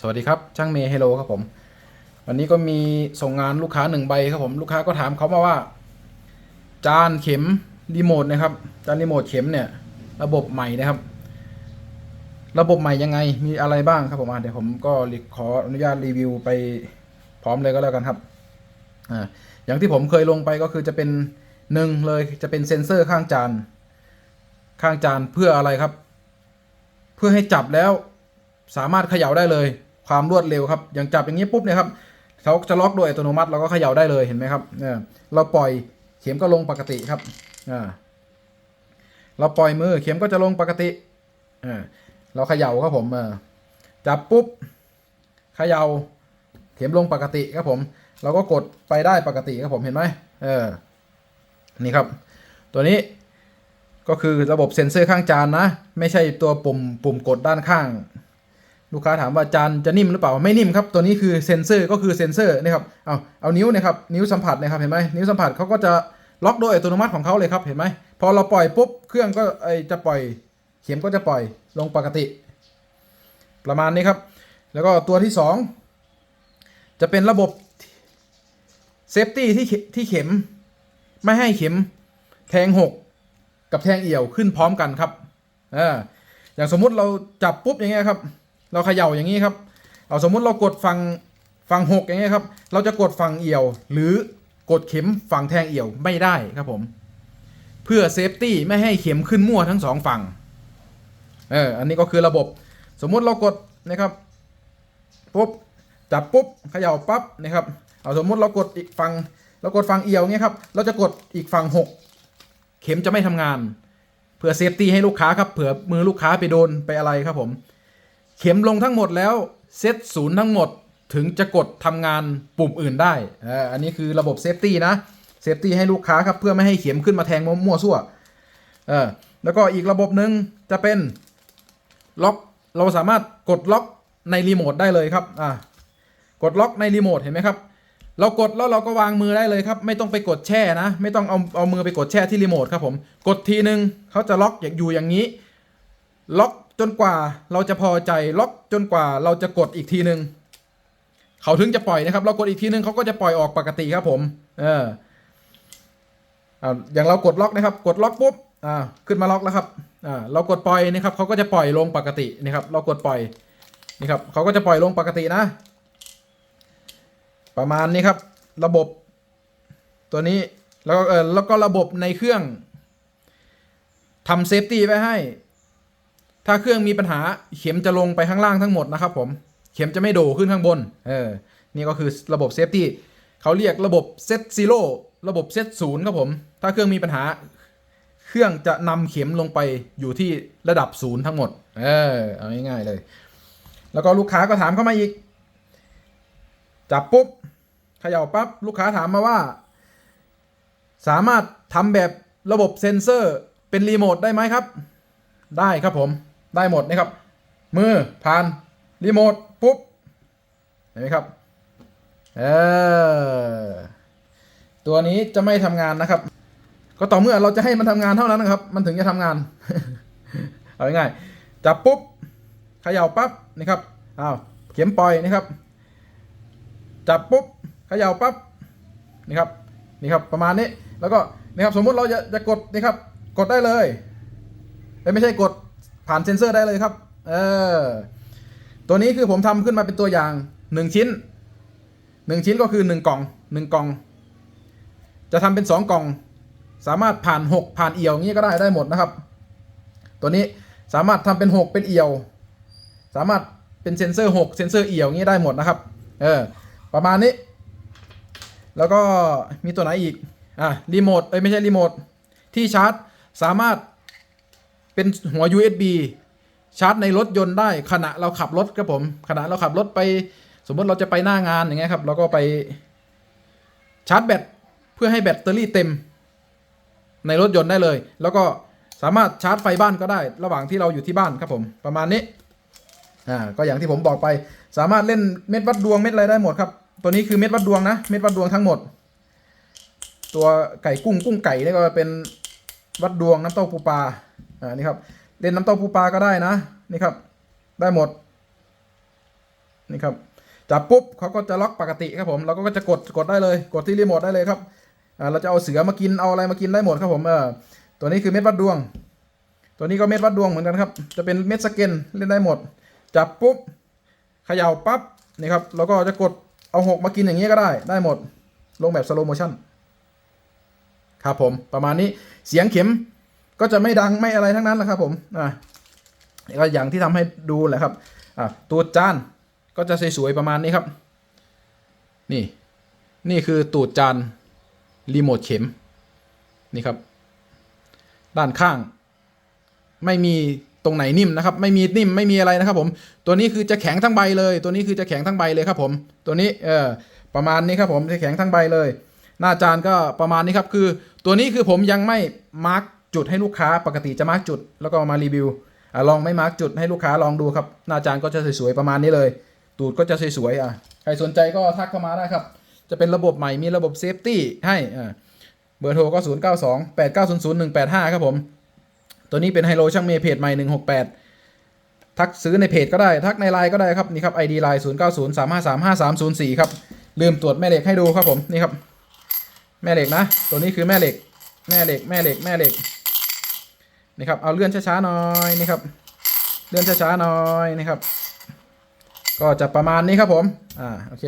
สวัสดีครับ ช่างเมย์เฮลโลครับผม วันนี้ก็มีส่งงานลูกค้าหนึ่งใบครับผมลูกค้าก็ถามเขามาว่า จานเข็มรีโมทนะครับ จานรีโมทเข็มเนี่ย ระบบใหม่นะครับ ระบบใหม่ยังไงมีอะไรบ้างครับผมเดี๋ยวผมก็ขออนุญาตรีวิวไปพร้อมเลยก็แล้วกันครับอ่าอย่างที่ผมเคยลงไปก็คือจะเป็นหนึ่งเลยจะเป็นเซ็นเซอร์ข้างจานข้างจานเพื่ออะไรครับ เพื่อให้จับแล้วสามารถเขย่าได้เลย ความรวดเร็วครับอย่างจับอย่างนี้ปุ๊บเนี่ยครับเขาจะล็อกโดยอัตโนมัติเราก็เขย่าได้เลยเห็นไหมครับเนี่ยเราปล่อยเข็มก็ลงปกติครับอ่าเราปล่อยมือเข็มก็จะลงปกติอ่าเราเขย่าครับผมอ่าจับปุ๊บเขย่าเข็มลงปกติครับผม เราก็กดไปได้ปกติครับผมเห็นไหมเออนี่ครับ ตัวนี้ก็คือระบบเซ็นเซอร์ข้างจานนะ ไม่ใช่ตัวปุ่มปุ่มกดด้านข้าง ลูกค้าถามว่าจานจะนิ่มหรือเปล่าไม่นิ่มครับตัวนี้คือเซ็นเซอร์ก็คือเซ็นเซอร์นะครับเอาเอานิ้วนะครับนิ้วสัมผัสนะครับเห็นไหมนิ้วสัมผัสเขาก็จะล็อกโดยอัตโนมัติของเขาเลยครับเห็นไหมพอเราปล่อยปุ๊บเครื่องก็ไอจะปล่อยเข็มก็จะปล่อยลงปกติ ประมาณนี้ครับ แล้วก็ตัวที่สองจะเป็นระบบเซฟตี้ที่เขที่เข็ม ไม่ให้เข็มแทงหกกับแทงเอี่ยวขึ้นพร้อมกันครับอ่าอย่างสมมุติเราจับปุ๊บอย่างเงี้ยครับ เราเขย่าอย่างนี้ครับ เอาสมมุติเรากดฝั่งฝั่งหกอย่างเงี้ยครับ เราจะกดฝั่งเอี่ยว หรือกดเข็มฝั่งแทงเอี่ยวไม่ได้ครับผม เพื่อเซฟตี้ไม่ให้เข็มขึ้นมั่วทั้งสองฝั่ง เออ อันนี้ก็คือระบบ สมมุติเรากดนะครับ ปุ๊บ จับปุ๊บ เขย่าปั๊บนะครับ เอาสมมุติเรากดอีกฝั่งเรากดฝั่งเอี่ยวเงี้ยครับ เราจะกดอีกฝั่งหกเข็มจะไม่ทำงาน เพื่อเซฟตี้ให้ลูกค้าครับ เผื่อมือลูกค้าไปโดนไปอะไรครับผม เข็มลงทั้งหมดแล้วเซตศูนย์ทั้งหมดถึงจะกดทำงานปุ่มอื่นได้อ่ออันนี้คือระบบเซฟตี้นะ เซฟตี้ให้ลูกค้าครับ เพื่อไม่ให้เข็มขึ้นมาแทงมั่วซั่วเออแล้วก็อีกระบบหนึ่งจะเป็นล็อก เราสามารถกดล็อกในรีโมทได้เลยครับอ่ากดล็อกในรีโมทเห็นไหมครับ เรากดแล้วเราก็วางมือได้เลยครับ ไม่ต้องไปกดแช่นะ ไม่ต้องเอาเอามือไปกดแช่ที่รีโมทครับผม กดทีนึงเขาจะล็อกอย่างอยู่อย่างนี้ ล็อก จนกว่าเราจะพอใจล็อกจนกว่าเราจะกดอีกทีนึงเขาถึงจะปล่อยนะครับ เรากดอีกทีนึงเขาก็จะปล่อยออกปกติครับผม เอออ่าอย่างเรากดล็อกนะครับ กดล็อกปุ๊บอ่าขึ้นมาล็อกแล้วครับอ่าเรากดปล่อยนะครับเขาก็จะปล่อยลงปกตินะครับ เรากดปล่อยนี่ครับเขาก็จะปล่อยลงปกตินะ ประมาณนี้ครับ ระบบ ตัวนี้แล้วก็เออแล้วก็ระบบในเครื่องทำเซฟตี้ไว้ให้ ถ้าเครื่องมีปัญหาเข็มจะลงไปข้างล่างทั้งหมดนะครับผมเข็มจะไม่โดขึ้นข้างบน เออ นี่ก็คือระบบเซฟตี้เขาเรียกระบบเซตซีโร่ระบบเซตศูนย์ครับผม ถ้าเครื่องมีปัญหา เครื่องจะนำเข็มลงไปอยู่ที่ระดับศูนย์ทั้งหมด เออ เอาง่ายๆเลย แล้วก็ลูกค้าก็ถามเข้ามาอีก จับปุ๊บเขย่าปั๊บ ลูกค้าถามมาว่า สามารถทำแบบระบบเซ็นเซอร์เป็นรีโมทได้ไหมครับ ได้ครับผม ได้หมดนะครับ มือผ่านรีโมทปุ๊บเห็นไหมครับเออตัวนี้จะไม่ทำงานนะครับ ก็ต่อเมื่อเราจะให้มันทำงานเท่านั้นนะครับ มันถึงจะทำงาน เอาง่ายจับปุ๊บเขย่าปั๊บนี่ครับอ้าวเข็มปล่อยนี่ครับ จับปุ๊บเขย่าปั๊บนี่ครับนี่ครับประมาณนี้แล้วก็นี่ครับสมมุติเราจะจะกดนี่ครับกดได้เลยเอ้ยไม่ใช่กด ผ่านเซ็นเซอร์ได้เลยครับ เออ ตัวนี้คือผมทำขึ้นมาเป็นตัวอย่างหนึ่งชิ้นหนึ่งชิ้นก็คือหนึ่งกล่องหนึ่งกล่อง จะทำเป็นสองกล่อง สามารถผ่านหกผ่านเอี่ยวอย่างนี้ก็ได้ได้หมดนะครับ ตัวนี้สามารถทำเป็นหกเป็นเอี่ยว สามารถเป็นเซ็นเซอร์หกเซ็นเซอร์เอี่ยวอย่างนี้ได้หมดนะครับ เออ ประมาณนี้ แล้วก็มีตัวไหนอีก อะ รีโมท เอ้ยไม่ใช่รีโมท ที่ชาร์จสามารถ เป็นหัว USB ชาร์จในรถยนต์ได้ขณะเราขับรถครับผม ขณะเราขับรถไป สมมติเราจะไปหน้างานอย่างเงี้ยครับ เราก็ไปชาร์จแบตเพื่อให้แบตเตอรี่เต็ม ในรถยนต์ได้เลย แล้วก็สามารถชาร์จไฟบ้านก็ได้ ระหว่างที่เราอยู่ที่บ้านครับผมประมาณนี้อ่าก็อย่างที่ผมบอกไป สามารถเล่นเม็ดวัดดวงเม็ดอะไรได้หมดครับ ตัวนี้คือเม็ดวัดดวงนะเม็ดวัดดวงทั้งหมด ตัวไก่กุ้งกุ้งไก่นี่ก็เป็นวัดดวงน้ำเต้าปูปลา อ่านี่ครับเล่นน้ำเต้าปูปลาก็ได้นะนี่ครับ ได้หมดนี่ครับจับปุ๊บเขาก็จะล็อกปกติครับผมเราก็จะกดกดได้เลย กดที่รีโมทได้เลยครับอ่าเราจะเอาเสือมากินเอาอะไรมากินได้หมดครับผมเออตัวนี้คือเม็ดวัดดวง ตัวนี้ก็เม็ดวัดดวงเหมือนกันครับ จะเป็นเม็ดสเกนเล่นได้หมด จับปุ๊บเขย่าปั๊บนี่ครับแล้วก็จะกดเอาหกมากินอย่างนี้ก็ได้ได้หมด ลงแบบสโลโมชั่นครับผมประมาณนี้เสียงเข็ม ก็จะไม่ดังไม่อะไรทั้งนั้นแหละครับผมอ่าก็อย่างที่ทำให้ดูแหละครับอ่าตัวจานก็จะสวยๆประมาณนี้ครับ นี่ นี่คือตูดจานรีโมทเข็มนี่ครับ ด้านข้าง ไม่มีตรงไหนนิ่มนะครับ ไม่มีนิ่มไม่มีอะไรนะครับ ผม ตัวนี้คือจะแข็งทั้งใบเลย ตัวนี้คือจะแข็งทั้งใบเลยครับ ผม ตัวนี้เออประมาณนี้ครับ ผมจะแข็งทั้งใบเลย หน้าจานก็ประมาณนี้ครับ คือ ตัวนี้คือผมยังไม่มาร์ก จุดให้ลูกค้าปกติจะมาร์กจุด แล้วก็มารีวิวอลองไม่มาร์กจุดให้ลูกค้าลองดูครับ หน้าจานก็จะสวยๆประมาณนี้เลย ตูดก็จะสวยๆอะใครสนใจก็ทักเข้ามาได้ครับ จะเป็นระบบใหม่มีระบบเซฟตี้ให้อ่าเบอร์โทรก็ 0 9 2 8 9 0 0 1 8 5 ครับผม ตัวนี้เป็นไฮโลช่างเมย์เพจใหม่ 168 ทักซื้อในเพจก็ได้ ทักในไลน์ก็ได้ครับ นี่ครับ ID ไลน์0 9 0 3 5 3 5 3 0 4 ครับ ลืมตรวจแม่เหล็กให้ดูครับผม นี่ครับ แม่เหล็กนะ ตัวนี้คือแม่เหล็ก แม่เหล็ก แม่เหล็ก แม่เหล็ก นี่ครับเอาเลื่อนช้าๆหน่อยนี่ครับ เลื่อนช้าๆหน่อยนี่ครับ ก็จะประมาณนี้ครับผม อ่าโอเค